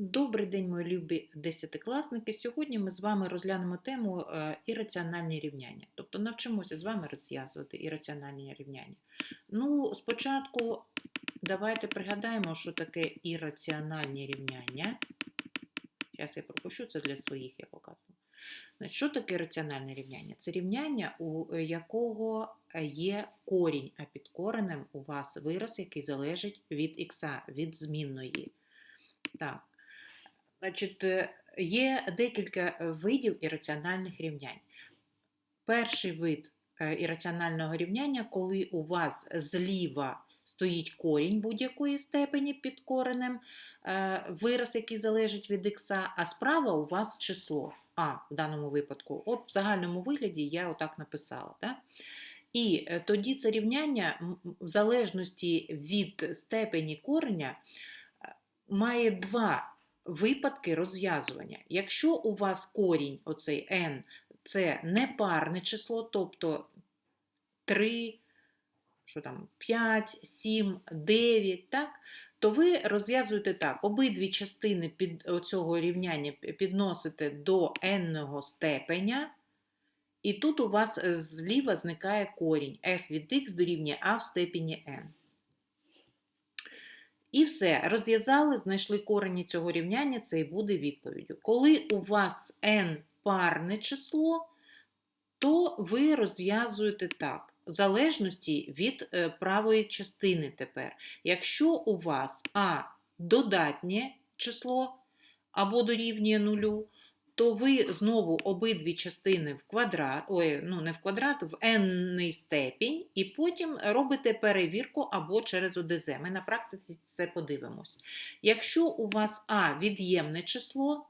Добрий день, мої любі десятикласники. Сьогодні ми з вами розглянемо тему е, ірраціональні рівняння. Тобто навчимося з вами розв'язувати ірраціональні рівняння. Ну, спочатку давайте пригадаємо, що таке ірраціональні рівняння. Зараз я пропущу це для своїх, я показую. Значить, що таке раціональне рівняння? Це рівняння, у якого є корінь, а під коренем у вас вираз, який залежить від х, від змінної. Так. Значить, е, є декілька видів ірраціональних рівнянь. Перший вид е, ірраціонального рівняння, коли у вас зліва стоїть корінь будь-якої степені під коренем, е, вираз, який залежить від х, а справа у вас число а в даному випадку. От в загальному вигляді я отак написала. Так? І тоді це рівняння, в залежності від степені кореня, має два випадки розв'язування. Якщо у вас корінь, оцей n, це непарне число, тобто 3, що там, 5, 7, 9, так, то ви розв'язуєте так: обидві частини під цього рівняння підносите до n степеня. І тут у вас зліва зникає корінь f від x дорівнює a в степені n. І все, розв'язали, знайшли корені цього рівняння, це і буде відповіддю. Коли у вас n парне число, то ви розв'язуєте так, в залежності від е, правої частини тепер. Якщо у вас А додатнє число або дорівнює нулю, то ви знову обидві частини в квадрат, ой, ну не в квадрат, в n степінь, і потім робите перевірку або через ОДЗ. Ми на практиці це подивимось. Якщо у вас А від'ємне число,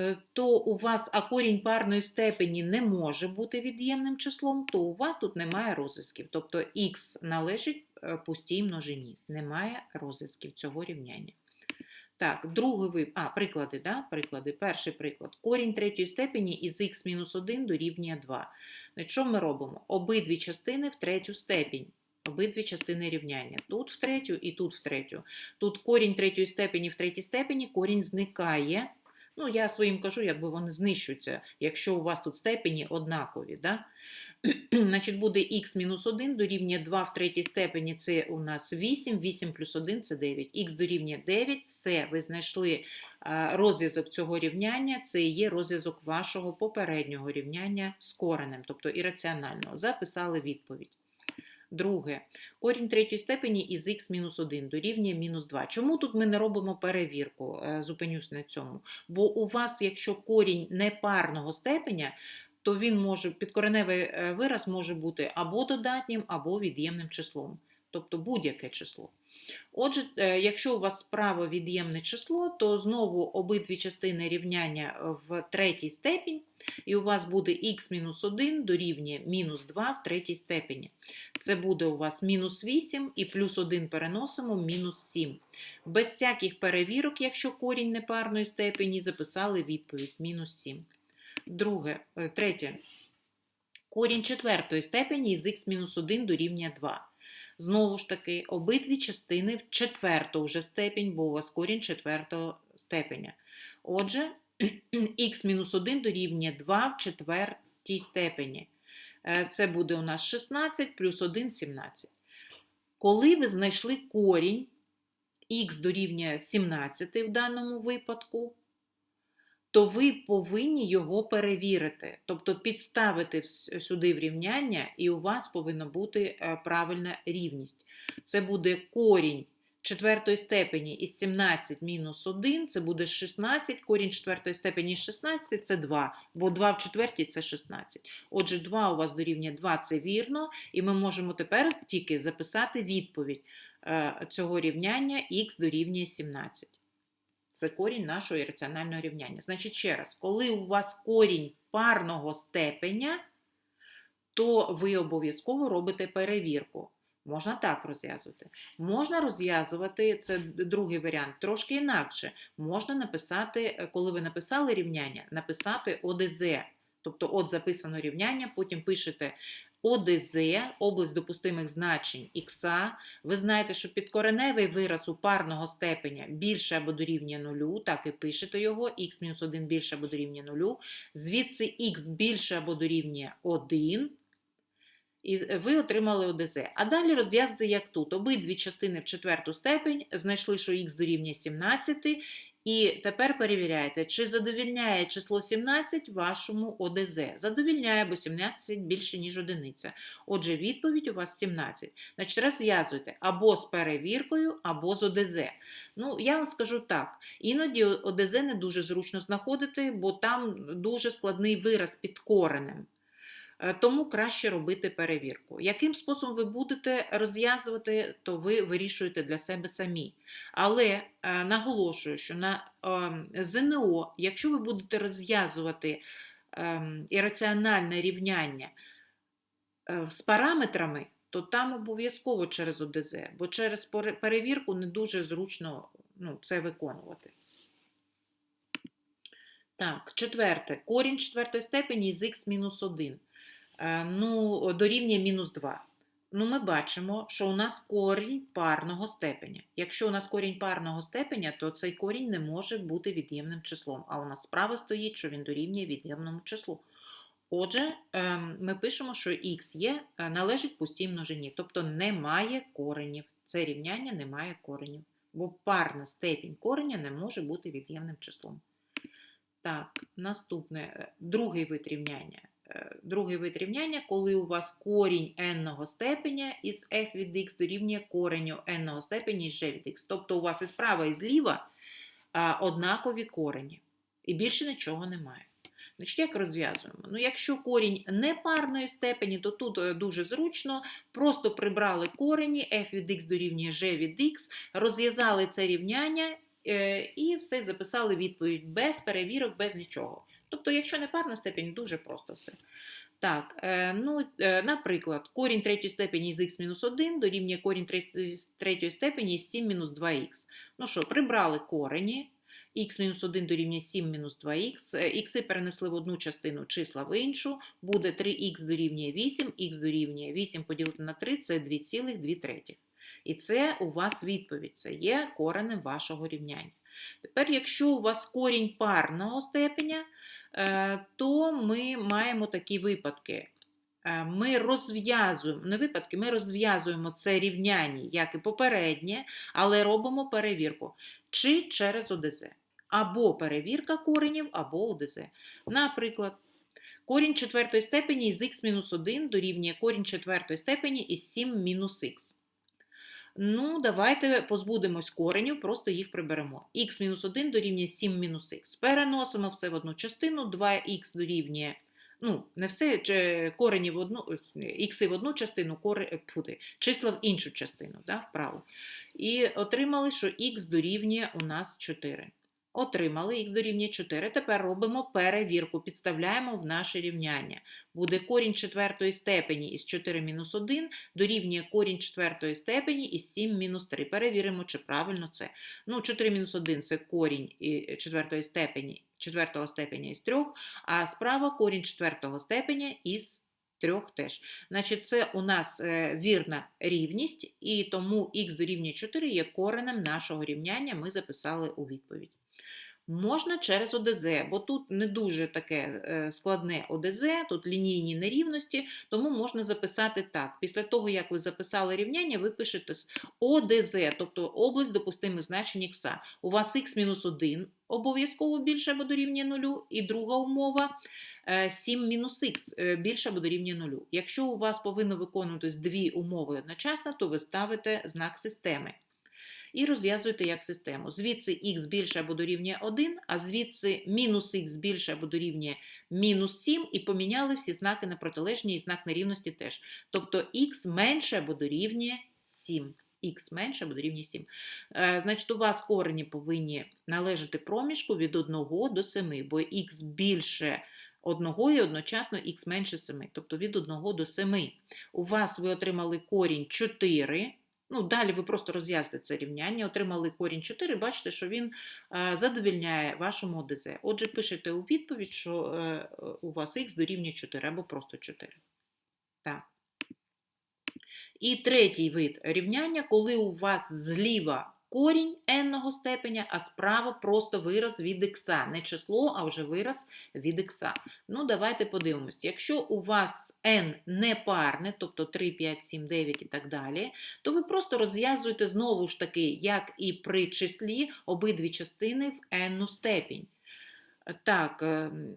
е, то у вас а корінь парної степені не може бути від'ємним числом, то у вас тут немає розв'язків. Тобто х належить е, пустій множині. Немає розв'язків цього рівняння. Так, другий вип... А, приклади, да? приклади. Перший приклад. Корінь третьої степені із х-1 дорівнює 2. Значить, Що ми робимо? Обидві частини в третю степінь. Обидві частини рівняння. Тут в третю і тут в третю. Тут корінь третьої степені в третій степені, корінь зникає. Ну, я своїм кажу, якби вони знищуються, якщо у вас тут степені однакові. Да? Значить, буде х-1 дорівнює 2 в третій степені, це у нас 8, 8 плюс 1 це 9. Х дорівнює 9, все, ви знайшли розв'язок цього рівняння, це є розв'язок вашого попереднього рівняння з коренем, тобто ірраціонального. Записали відповідь. Друге, корінь третьої степені із х-1 дорівнює мінус 2. Чому тут ми не робимо перевірку? Е, зупинюсь на цьому. Бо у вас, якщо корінь непарного степеня, то він може, підкореневий е, вираз може бути або додатнім, або від'ємним числом, тобто будь-яке число. Отже, е, якщо у вас справа від'ємне число, то знову обидві частини рівняння в третій степінь, і у вас буде х-1 дорівнює мінус 2 в третій степені. Це буде у вас мінус 8 і плюс 1 переносимо мінус 7. Без всяких перевірок, якщо корінь непарної степені, записали відповідь мінус 7. Друге, е, третє. Корінь четвертої степені із х-1 дорівнює 2. Знову ж таки, обидві частини в четверту вже степінь, бо у вас корінь четвертого степеня. Отже, х-1 дорівнює 2 в четвертій степені. Е, це буде у нас 16 плюс 1 17. Коли ви знайшли корінь, х дорівнює 17 в даному випадку, то ви повинні його перевірити, тобто підставити сюди в рівняння, і у вас повинна бути е, правильна рівність. Це буде корінь четвертої степені із 17 мінус 1, це буде 16, корінь четвертої степені із 16 це 2, бо 2 в четвертій це 16. Отже, 2 у вас дорівнює 2 це вірно, і ми можемо тепер тільки записати відповідь е, цього рівняння х дорівнює 17. Це корінь нашого ірраціонального рівняння. Значить, ще раз, коли у вас корінь парного степеня, то ви обов'язково робите перевірку. Можна так розв'язувати. Можна розв'язувати, це другий варіант, трошки інакше. Можна написати, коли ви написали рівняння, написати ОДЗ. Тобто, от записано рівняння, потім пишете ОДЗ, область допустимих значень х. Ви знаєте, що підкореневий вираз у парного степеня більше або дорівнює нулю, так і пишете його, х-1 більше або дорівнює нулю. Звідси х більше або дорівнює 1. І ви отримали ОДЗ. А далі розв'язати, як тут. Обидві частини в четверту степень знайшли, що х дорівнює 17. І тепер перевіряєте, чи задовільняє число 17 вашому ОДЗ. Задовільняє, бо 17 більше, ніж одиниця. Отже, відповідь у вас 17. Значить, розв'язуйте або з перевіркою, або з ОДЗ. Ну, я вам скажу так: іноді ОДЗ не дуже зручно знаходити, бо там дуже складний вираз під коренем. Е, Тому краще робити перевірку. Яким способом ви будете розв'язувати, то ви вирішуєте для себе самі. Але е, наголошую, що на е, ЗНО, якщо ви будете розв'язувати е, ірраціональне рівняння е, з параметрами, то там обов'язково через ОДЗ, бо через перевірку не дуже зручно ну, це виконувати. Так, четверте. Корінь четвертої степені з х мінус 1 е, ну, дорівнює мінус 2. Ну, ми бачимо, що у нас корінь парного степеня. Якщо у нас корінь парного степеня, то цей корінь не може бути від'ємним числом. А у нас справа стоїть, що він дорівнює від'ємному числу. Отже, ем, ми пишемо, що х є, е, належить пустій множині, тобто немає коренів. Це рівняння не має коренів, бо парна степінь кореня не може бути від'ємним числом. Так, наступне, е, другий вид рівняння. Другий вид рівняння, коли у вас корінь n-ного степеня із f від x дорівнює кореню n-ного степеня із g від x. Тобто у вас і справа, і зліва однакові корені. І більше нічого немає. Значить, як розв'язуємо? Ну, якщо корінь непарної степені, то тут е, дуже зручно. Просто прибрали корені, f від x дорівнює g від x, розв'язали це рівняння е, і все записали відповідь без перевірок, без нічого. Тобто, якщо не парна степень, дуже просто все. Так, е, ну, е, наприклад, корінь третьої степені з х-1 дорівнює корінь третьої- степені з 7 мінус 2х. Ну що, прибрали корені, х-1 дорівнює 7 мінус 2х, е, ікси перенесли в одну частину, числа в іншу, буде 3х дорівнює 8, х дорівнює 8 поділити на 3 – це 2,2 третіх. І це у вас відповідь, це є коренем вашого рівняння. Тепер, якщо у вас корінь парного степеня, е, то ми маємо такі випадки. Е, Ми розв'язуємо, не випадки, ми розв'язуємо це рівняння, як і попереднє, але робимо перевірку чи через ОДЗ. Або перевірка коренів, або ОДЗ. Наприклад, корінь четвертої степені із х-1 дорівнює корінь четвертої степені із 7 мінус х. Ну, давайте позбудемось коренів, просто їх приберемо. х-1 дорівнює 7 мінус х. Переносимо все в одну частину, 2х дорівнює, ну, не все, чи корені в одну, ікси в одну частину, кори, пути, числа в іншу частину, да, вправо. І отримали, що х дорівнює у нас 4. Отримали х дорівнює 4. Тепер робимо перевірку, підставляємо в наше рівняння. Буде корінь четвертої степені із 4 мінус 1 дорівнює корінь четвертої степені із 7 мінус 3. Перевіримо, чи правильно це. Ну, 4 мінус 1 – це корінь і- четвертої степені, четвертого степеня із 3, а справа корінь четвертого степеня із 3 теж. Значить, це у нас е, вірна рівність, і тому х дорівнює 4 є коренем нашого рівняння, ми записали у відповідь. Можна через ОДЗ, бо тут не дуже таке е, складне ОДЗ, тут лінійні нерівності, тому можна записати так. Після того, як ви записали рівняння, ви пишете ОДЗ, тобто область допустимих значень х. У вас х-1 обов'язково більше або дорівнює 0, і друга умова е, 7 мінус х е, більше або дорівнює 0. Якщо у вас повинно виконуватись дві умови одночасно, то ви ставите знак системи і розв'язуєте як систему. Звідси х більше або дорівнює 1, а звідси мінус х більше або дорівнює мінус 7, і поміняли всі знаки на протилежні і знак нерівності теж. Тобто х менше або дорівнює 7. Х менше або дорівнює 7. Е, значить, у вас корені повинні належати проміжку від 1 до 7, бо х більше 1 і одночасно х менше 7, тобто від 1 до 7. У вас ви отримали корінь 4. Ну, далі ви просто розв'язуєте це рівняння, отримали корінь 4, бачите, що він е, задовільняє вашому ОДЗ. Отже, пишете у відповідь, що е, у вас х дорівнює 4 або просто 4. Так. І третій вид рівняння, коли у вас зліва корінь n степеня, а справа просто вираз від х. Не число, а вже вираз від х. Ну, давайте подивимось. Якщо у вас n непарне, тобто 3, 5, 7, 9 і так далі, то ви просто розв'язуєте знову ж таки, як і при числі, обидві частини в n степінь. Так, ем,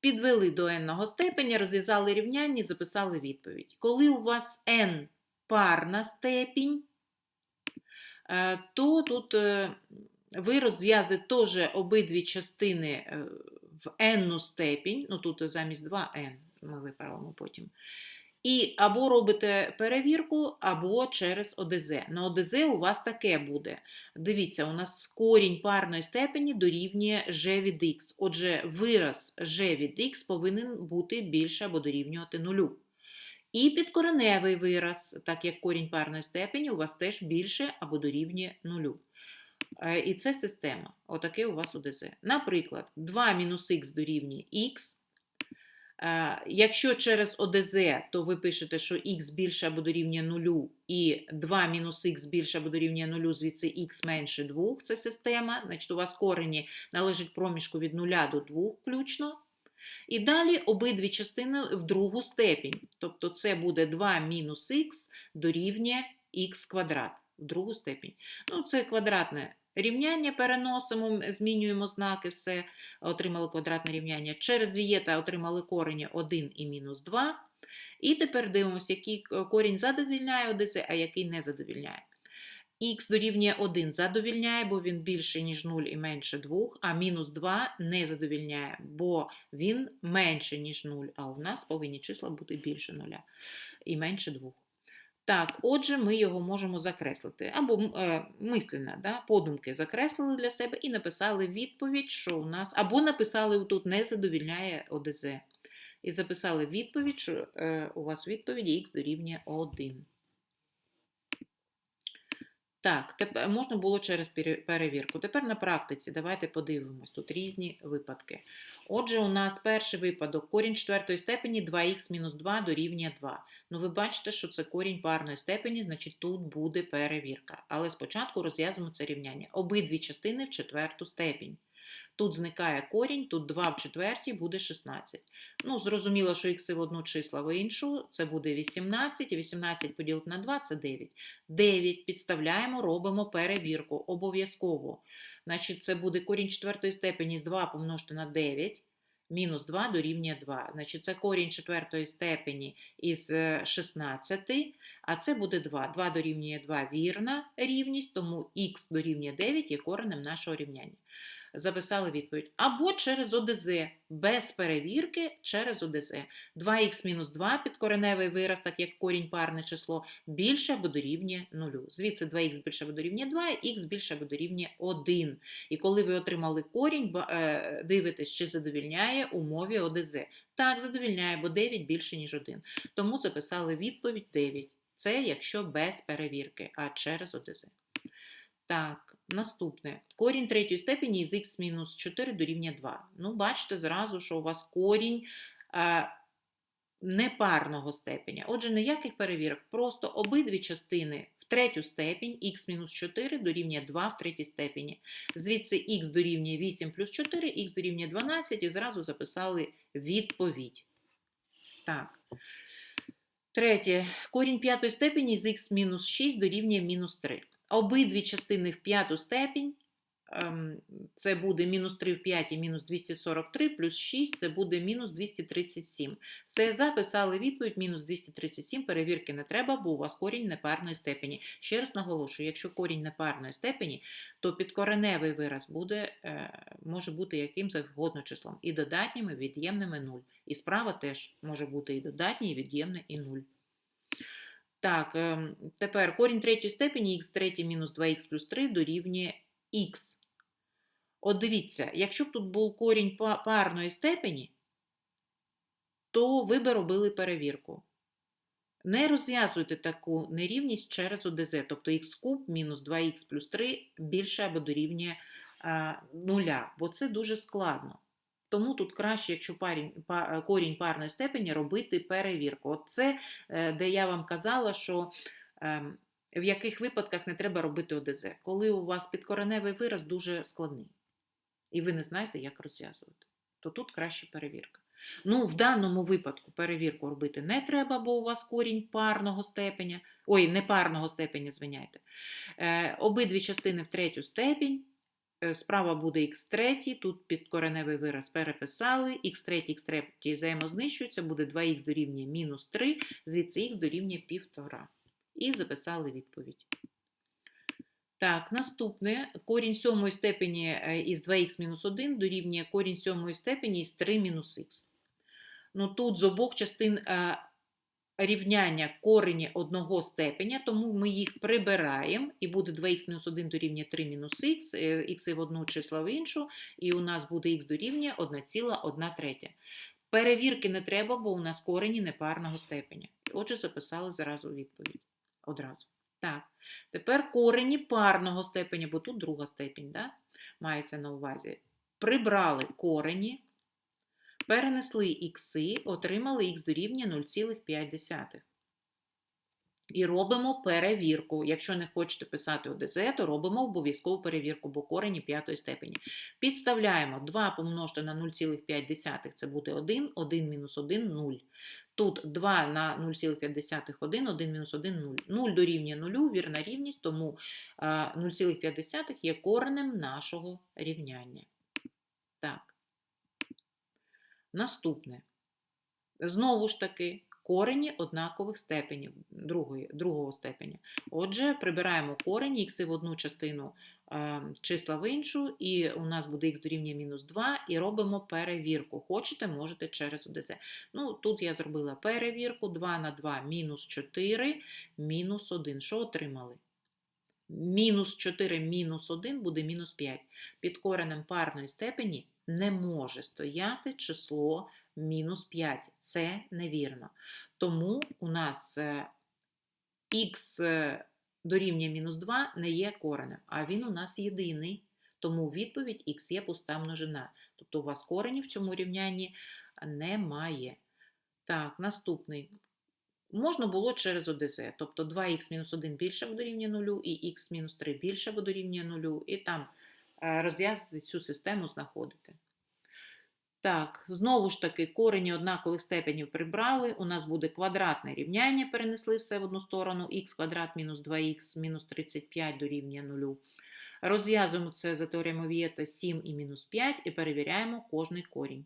підвели до n степеня, розв'язали рівняння записали відповідь. Коли у вас n парна степінь, то тут е, ви розв'язуєте теж обидві частини е, в n степінь, ну тут замість 2n, ми виправимо потім. І або робите перевірку, або через ОДЗ. На ОДЗ у вас таке буде. Дивіться, у нас корінь парної степені дорівнює g від x. Отже, вираз g від x повинен бути більше або дорівнювати нулю. І підкореневий вираз, так як корінь парної степені, у вас теж більше або дорівнює нулю. Е, І це система. Отаке у вас ОДЗ. Наприклад, 2 мінус х дорівнює х. Е, Якщо через ОДЗ, то ви пишете, що х більше або дорівнює 0, і 2 мінус х більше або дорівнює 0, звідси х менше 2, це система. Значить, у вас корені належать проміжку від 0 до 2 включно. І далі обидві частини в другу степінь. Тобто це буде 2 мінус х дорівнює х квадрат в другу степінь. Ну, це квадратне рівняння переносимо, змінюємо знаки, все, отримали квадратне рівняння. Через вієта отримали корені 1 і мінус 2. І тепер дивимося, який корінь задовільняє Одеси, а який не задовільняє. Х дорівнює 1 задовільняє, бо він більше, ніж 0 і менше 2, а мінус 2 не задовільняє, бо він менше, ніж 0, а у нас повинні числа бути більше 0 і менше 2. Так, отже, ми його можемо закреслити. Або е, мислення, да, подумки закреслили для себе і написали відповідь, що у нас, або написали тут не задовільняє ОДЗ. І записали відповідь, що е, у вас відповіді х дорівнює 1. Так, тепер можна було через перевірку. Тепер на практиці давайте подивимось. Тут різні випадки. Отже, у нас перший випадок корінь четвертої степені 2х мінус 2 дорівнює 2. Ну, ви бачите, що це корінь парної степені, значить тут буде перевірка. Але спочатку розв'язуємо це рівняння. Обидві частини в четверту степінь. Тут зникає корінь, тут 2 в четвертій буде 16. Ну, зрозуміло, що х в одну числа в іншу, це буде 18, і 18 поділити на 2 це 9. 9 підставляємо, робимо перевірку обов'язково. Значить, це буде корінь четвертої степені з 2 помножити на 9. Мінус 2 дорівнює 2. Значить, це корінь четвертої степені із е, 16, а це буде 2. 2 дорівнює 2 вірна рівність, тому х дорівнює 9 є коренем нашого рівняння. Записали відповідь. Або через ОДЗ, без перевірки через ОДЗ. 2х мінус 2 підкореневий вираз, так як корінь парне число, більше або дорівнює 0. Звідси 2х більше або дорівнює 2, х більше або дорівнює 1. І коли ви отримали корінь, е, дивитесь, чи задовільняє умові ОДЗ. Так, задовільняє, бо 9 більше, ніж 1. Тому записали відповідь 9. Це якщо без перевірки, а через ОДЗ. Так, наступне. Корінь третьої степені із х мінус 4 дорівнює 2. Ну, бачите зразу, що у вас корінь е, непарного степеня. Отже, ніяких перевірок. Просто обидві частини в третю степінь х мінус 4 дорівнює 2 в третій степені. Звідси х дорівнює 8 плюс 4, х дорівнює 12 і зразу записали відповідь. Так. Третє. Корінь п'ятої степені з х мінус 6 дорівнює мінус 3. Обидві частини в п'яту степінь. ем, Це буде мінус 3 в п'ятій, мінус 243, плюс 6 це буде мінус 237. Все, записали відповідь, мінус 237, перевірки не треба, бо у вас корінь непарної степені. Ще раз наголошую, якщо корінь непарної степені, то підкореневий вираз буде, е, може бути яким завгодно числом. І додатніми, і від'ємними 0. І справа теж може бути і додатній, і від'ємне, і 0. Так, тепер корінь третьої степені х третє мінус 2х плюс 3 дорівнює х. От дивіться, якщо б тут був корінь парної степені, то ви би робили перевірку. Не розв'язуйте таку нерівність через ОДЗ, тобто х куб мінус 2х плюс 3 більше або дорівнює нуля, бо це дуже складно. Тому тут краще, якщо парінь, па- корінь парної степені, робити перевірку. От це, е, де я вам казала, що ем, в яких випадках не треба робити ОДЗ, коли у вас підкореневий вираз дуже складний, і ви не знаєте, як розв'язувати, то тут краще перевірка. Ну, в даному випадку перевірку робити не треба, бо у вас корінь парного степеня, ой, не парного степеня, звиняйте. Е, обидві частини в третю степінь. Е, Справа буде х3, тут підкореневий вираз переписали, х3, х3 взаємознищуються, буде 2х дорівнює мінус 3, звідси х дорівнює 1,5. І записали відповідь. Так, наступне. Корінь сьомої степені е, із 2х мінус 1 дорівнює корінь сьомої степені із 3 мінус х. Ну, тут з обох частин е, рівняння корені одного степеня, тому ми їх прибираємо, і буде 2х мінус 1 дорівнює 3 мінус х, е, х в одну числа в іншу, і у нас буде х дорівнює 1,1 третя. Перевірки не треба, бо у нас корені непарного степеня. Отже, записали зразу відповідь. Одразу. Так. Тепер корені парного степеня, бо тут друга степінь, да? мається на увазі. Прибрали корені, перенесли ікси, отримали х дорівнює 0,5. І робимо перевірку. Якщо не хочете писати ОДЗ, то робимо обов'язкову перевірку, бо корені п'ятої степені. Підставляємо 2 помножити на 0,5, це буде 1, 1 мінус 1 0. Тут 2 на 0,5 1, 1 мінус 1 0. 0 дорівнює 0, вірна рівність, тому 0,5 є коренем нашого рівняння. Так. Наступне. Знову ж таки, корені однакових степенів другої, другого степеня. Отже, прибираємо корені, х в одну частину, е, числа в іншу, і у нас буде х дорівнює мінус 2, і робимо перевірку. Хочете, можете через ОДЗ. Ну, тут я зробила перевірку, 2 на 2 мінус 4, мінус 1. Що отримали? Мінус 4 мінус 1 буде мінус 5. Під коренем парної степені не може стояти число мінус 5. Це невірно. Тому у нас х дорівнює мінус 2 не є коренем, а він у нас єдиний. Тому відповідь х є пуста множина. Тобто у вас коренів в цьому рівнянні немає. Так, наступний. Можна було через ОДЗ, тобто 2х-1 більше або дорівнює 0, і х-3 більше або дорівнює 0, і там е, розв'язати цю систему знаходити. Так, знову ж таки, корені однакових степенів прибрали. У нас буде квадратне рівняння, перенесли все в одну сторону, х квадрат мінус 2х мінус 35 дорівнює 0. Розв'язуємо це за теоремою Вієта 7 і мінус 5 і перевіряємо кожний корінь.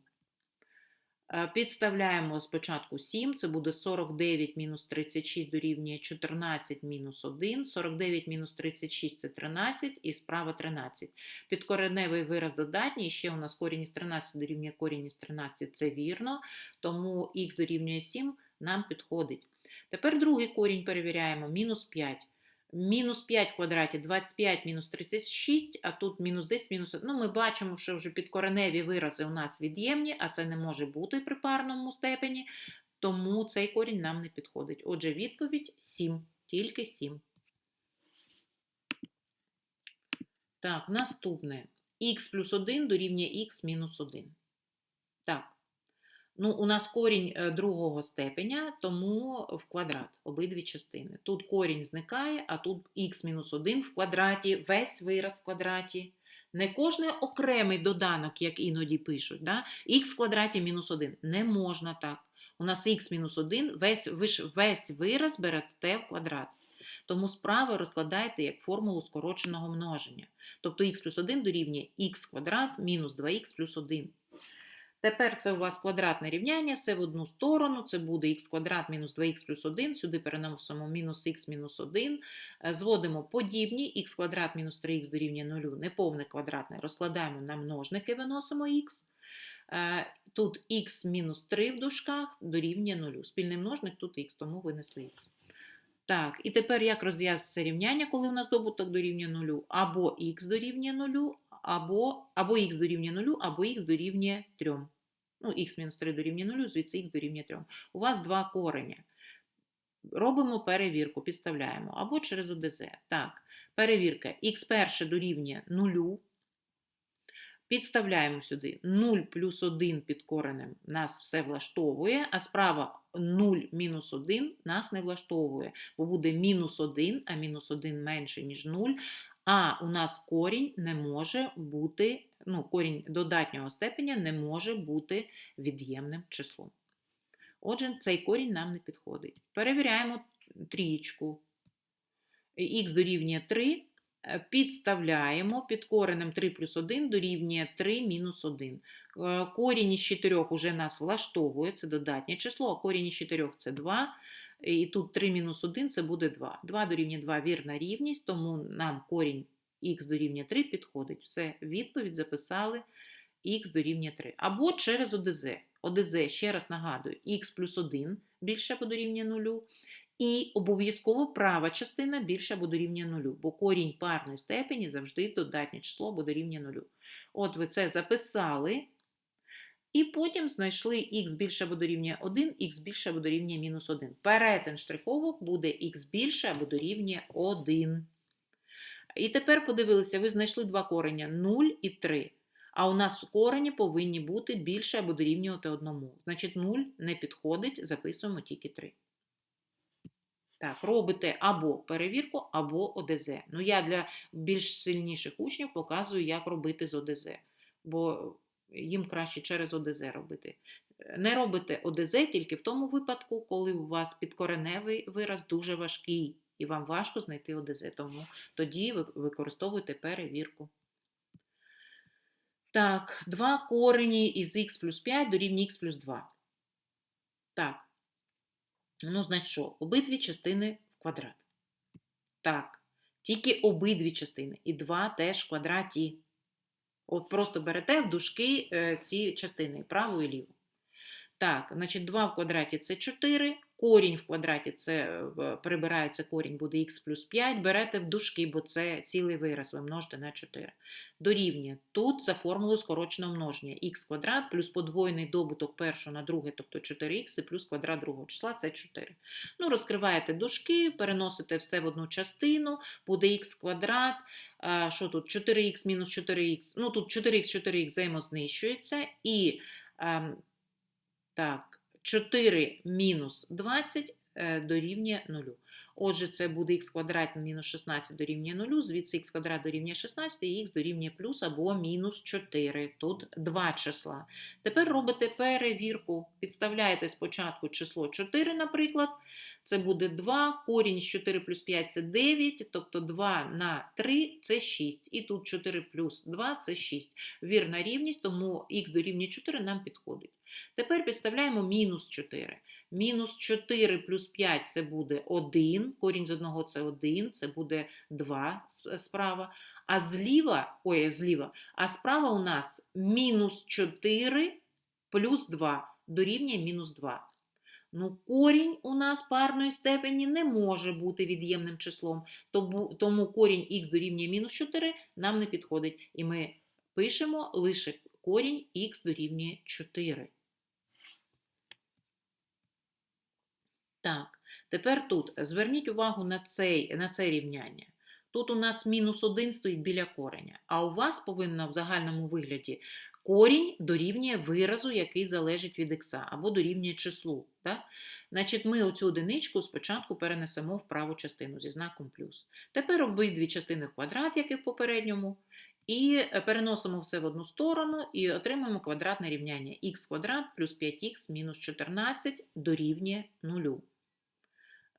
Е, Підставляємо спочатку 7, це буде 49 мінус 36 дорівнює 14 мінус 1, 49 мінус 36 це 13 і справа 13. Підкореневий вираз додатній, ще у нас корінь із 13 дорівнює корінь із 13, це вірно, тому х дорівнює 7 нам підходить. Тепер другий корінь перевіряємо, мінус 5. Мінус 5 в квадраті 25 мінус 36, а тут мінус 10 мінус 1. Ну, ми бачимо, що вже підкореневі вирази у нас від'ємні, а це не може бути при парному степені, тому цей корінь нам не підходить. Отже, відповідь 7, тільки 7. Так, наступне. х плюс 1 дорівнює х мінус 1. Так. Ну, у нас корінь е, другого степеня, тому в квадрат обидві частини. Тут корінь зникає, а тут х-1 в квадраті, весь вираз в квадраті. Не кожний окремий доданок, як іноді пишуть, да? х в квадраті мінус 1. Не можна так. У нас х-1, весь, весь вираз берете в квадрат. Тому справа розкладайте як формулу скороченого множення. Тобто х плюс 1 дорівнює х квадрат мінус 2х плюс 1. Тепер це у вас квадратне рівняння, все в одну сторону, це буде х квадрат мінус 2х плюс 1, сюди переносимо мінус х мінус 1, Е, зводимо подібні, х квадрат мінус 3х дорівнює 0, неповне квадратне, розкладаємо на множники, виносимо х. Е, Тут х мінус 3 в дужках дорівнює 0. Спільний множник тут х, тому винесли х. Так, і тепер як розв'язується рівняння, коли у нас добуток дорівнює 0, або х дорівнює 0, або, або х дорівнює 0, або х дорівнює 3. Ну, х мінус 3 дорівнює 0, звідси х дорівнює 3. У вас два кореня. Робимо перевірку, підставляємо, або через ОДЗ. Так, перевірка х перше дорівнює 0, Підставляємо сюди 0 плюс 1 під коренем нас все влаштовує, а справа 0 мінус 1 нас не влаштовує, бо буде мінус 1, а мінус 1 менше, ніж 0, а у нас корінь не може бути, ну, корінь додатнього степеня не може бути від'ємним числом. Отже, цей корінь нам не підходить. Перевіряємо трієчку. Х дорівнює 3, е, підставляємо під коренем 3 плюс 1 дорівнює 3 мінус 1. Е, Корінь із 4 вже нас влаштовує, це додатнє число, а корінь із 4 це 2. І тут 3 мінус 1 це буде 2. 2 дорівнює 2 вірна рівність, тому нам корінь х дорівнює 3 підходить. Все, відповідь записали х дорівнює 3. Або через ОДЗ. ОДЗ, ще раз нагадую, х плюс 1 більше або дорівнює 0. І обов'язково права частина більше або дорівнює 0, бо корінь парної степені завжди додатнє число або дорівнює 0. От ви це записали. І потім знайшли х більше або дорівнює 1, х більше або дорівнює мінус 1. Перетин штриховок буде х більше або дорівнює 1. І тепер подивилися, ви знайшли два корення 0 і 3. А у нас корені повинні бути більше або дорівнювати 1. Значить, 0 не підходить, записуємо тільки 3. Так, робите або перевірку, або ОДЗ. Ну, я для більш сильніших учнів показую, як робити з ОДЗ, бо їм краще через ОДЗ робити. Не робите ОДЗ тільки в тому випадку, коли у вас підкореневий вираз дуже важкий, і вам важко знайти ОДЗ. Тому тоді ви використовуйте перевірку. Так, 2 корені із х плюс 5 дорівнює х плюс 2. Так. Ну, значить що? Обидві частини в квадрат. Так, тільки обидві частини. І 2 теж в квадраті. От просто берете в дужки е, ці частини, праву і ліву. Так, значить, 2 в квадраті це 4, корінь в квадраті це прибирається корінь, буде х плюс 5, берете в дужки, бо це цілий вираз, ви множите на 4. Дорівнює. Тут за формулою скороченого множення х квадрат плюс подвоєний добуток першого на друге, тобто 4х, і плюс квадрат другого числа це 4. Ну, розкриваєте дужки, переносите все в одну частину, буде х квадрат. Що тут? 4х мінус 4х. Ну, тут 4х, 4х взаємознищується. І ем, так, 4 мінус 20 е, дорівнює 0. Отже, це буде х квадрат мінус 16 дорівнює 0, звідси х квадрат дорівнює 16 і х дорівнює плюс або мінус 4. Тут два числа. Тепер робите перевірку. Підставляєте спочатку число 4, наприклад. Це буде 2, корінь з 4 плюс 5 це 9, тобто 2 на 3 це 6. І тут 4 плюс 2 це 6. Вірна рівність, тому х дорівнює 4 нам підходить. Тепер підставляємо мінус 4. Мінус 4 плюс 5 це буде 1, корінь з одного це 1, це буде 2 справа. А зліва, ой, зліва, а справа у нас мінус 4 плюс 2 дорівнює мінус 2. Ну, корінь у нас парної степені не може бути від'ємним числом, тому, корінь х дорівнює мінус 4 нам не підходить. І ми пишемо лише корінь х дорівнює 4. Так, тепер тут зверніть увагу на, цей, на це рівняння. Тут у нас мінус 1 стоїть біля кореня, а у вас повинно в загальному вигляді корінь дорівнює виразу, який залежить від х, або дорівнює числу. Так? Значить, ми оцю одиничку спочатку перенесемо в праву частину зі знаком плюс. Тепер обидві частини в квадрат, як і в попередньому, і переносимо все в одну сторону і отримаємо квадратне рівняння х квадрат плюс 5х мінус 14 дорівнює 0.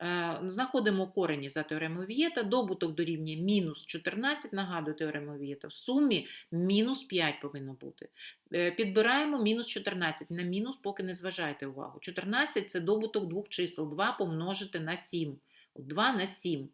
Е, знаходимо корені за теоремою Вієта, добуток дорівнює мінус 14, нагадую теорему Вієта, в сумі мінус 5 повинно бути. Е, підбираємо мінус 14, на мінус поки не зважайте увагу. 14 це добуток двох чисел, 2 помножити на 7. 2 на 7.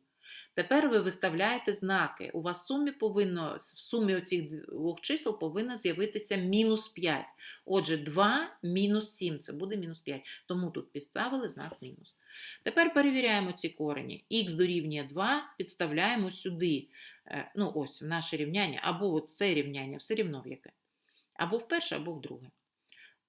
Тепер ви виставляєте знаки. У вас в сумі повинно, в сумі оцих двох чисел повинно з'явитися мінус 5. Отже, 2 мінус 7 це буде мінус 5. Тому тут підставили знак мінус. Тепер перевіряємо ці корені. Х дорівнює 2, підставляємо сюди. Е, ну, ось наше рівняння, або це рівняння, все рівно в яке. Або в перше, або в друге.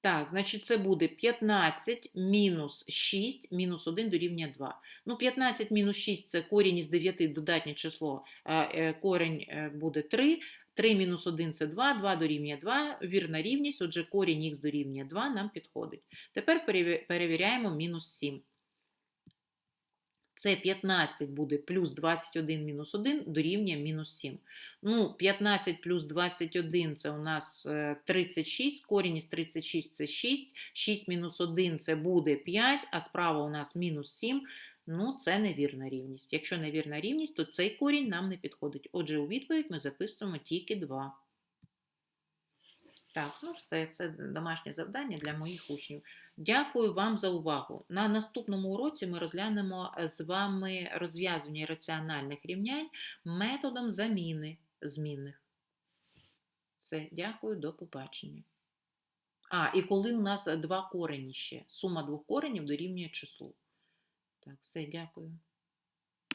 Так, значить, це буде 15 мінус 6 мінус 1 дорівнює 2. Ну, 15 мінус 6 це корінь із 9 додатнє число, е, корінь е, буде 3. 3 мінус 1 це 2, 2 дорівнює 2, вірна рівність, отже, корінь х дорівнює 2 нам підходить. Тепер перевіряємо мінус 7. Це 15 буде плюс 21 мінус 1 дорівнює мінус 7. Ну, 15 плюс 21 це у нас е, 36, корінь із 36 це 6, 6 мінус 1 це буде 5, а справа у нас мінус 7. Ну, це невірна рівність. Якщо невірна рівність, то цей корінь нам не підходить. Отже, у відповідь ми записуємо тільки 2. Так, ну все, це домашнє завдання для моїх учнів. Дякую вам за увагу. На наступному уроці ми розглянемо з вами розв'язування раціональних рівнянь методом заміни змінних. Все, дякую, до побачення. А, і коли у нас два корені ще, сума двох коренів дорівнює числу. Так, все, дякую.